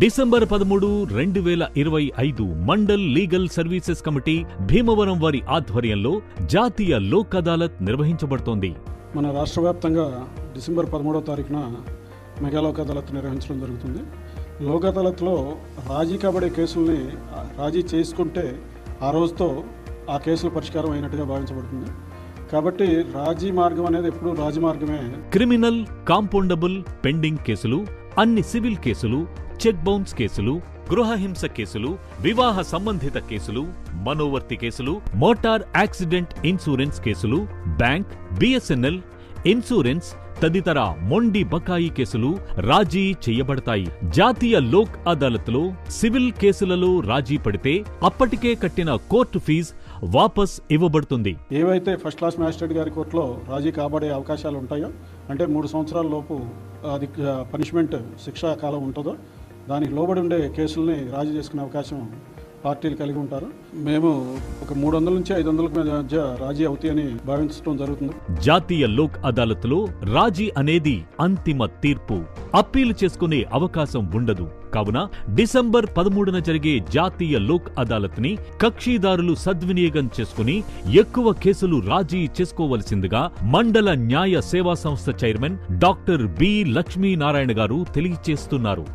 December పదమూడు రెండు వేల ఇరవై ఐదు mandal legal services committee Bhimavaram వారి ఆధ్వర్యంలో జాతీయ లోక్ అదాలత్ నిర్వహించబడుతోంది. మన రాష్ట్ర వ్యాప్తంగా డిసెంబర్ పదమూడవ తారీఖున మెగా లోక్ అదాలత్ నిర్వహించడం జరుగుతుంది. లోక్ అదాలత్లో రాజీ కబడే కేసుల్ని రాజీ చేసుకుంటే ఆ రోజుతో ఆ కేసుల పరిష్కారం అయినట్టుగా భావించబడుతుంది. కాబట్టి రాజీ మార్గం అనేది ఎప్పుడూ రాజమార్గమే క్రిమినల్ కాంపౌండబుల్ పెండింగ్ కేసులు అన్ని సివిల్ కేసులు చెక్ బౌన్స్ కేసులు గృహహింస కేసులు వివాహ సంబంధిత కేసులు మనోవర్తి కేసులు మోటార్ యాక్సిడెంట్ ఇన్సూరెన్స్ కేసులు బ్యాంక్ బిఎస్ఎన్ఎల్ ఇన్సూరెన్స్ తదితర మొండి బకాయి కేసులు రాజీ చేయబడతాయి. జాతీయ లోక్ అదాలత్లో సివిల్ కేసులలో రాజీ పడితే అప్పటికే కట్టిన కోర్టు ఫీజు వాపస్ ఇవ్వబడుతుంది. ఏవైతే ఫస్ట్ క్లాస్ మ్యాజిస్ట్రేట్ గారి కోర్టులో రాజీ కాబడే అవకాశాలు ఉంటాయో అంటే మూడు సంవత్సరాల లోపు అది పనిష్మెంట్ శిక్షా కాలం ఉంటుందో దానికి లోబడి ఉండే కేసుల్ని రాజీ చేసుకునే అవకాశం పార్టీలు కలిగి ఉంటారు. మేము ఒక మూడు వందల నుంచి ఐదు వందల మధ్య రాజీ అవుతాయని భావించడం జరుగుతుంది. జాతీయ లోక్ అదాలత్లో రాజీ అనేది అంతిమ తీర్పు. అప్పీలు చేసుకునే అవకాశం ఉండదు. కావున డిసెంబర్ పదమూడున జరిగే జాతీయ లోక్ అదాలత్ని కక్షిదారులు సద్వినియోగం చేసుకుని ఎక్కువ కేసులు రాజీ చేసుకోవలసిందిగా మండల న్యాయ సేవా సంస్థ చైర్మన్ డాక్టర్ బి లక్ష్మీనారాయణ గారు తెలియజేస్తున్నారు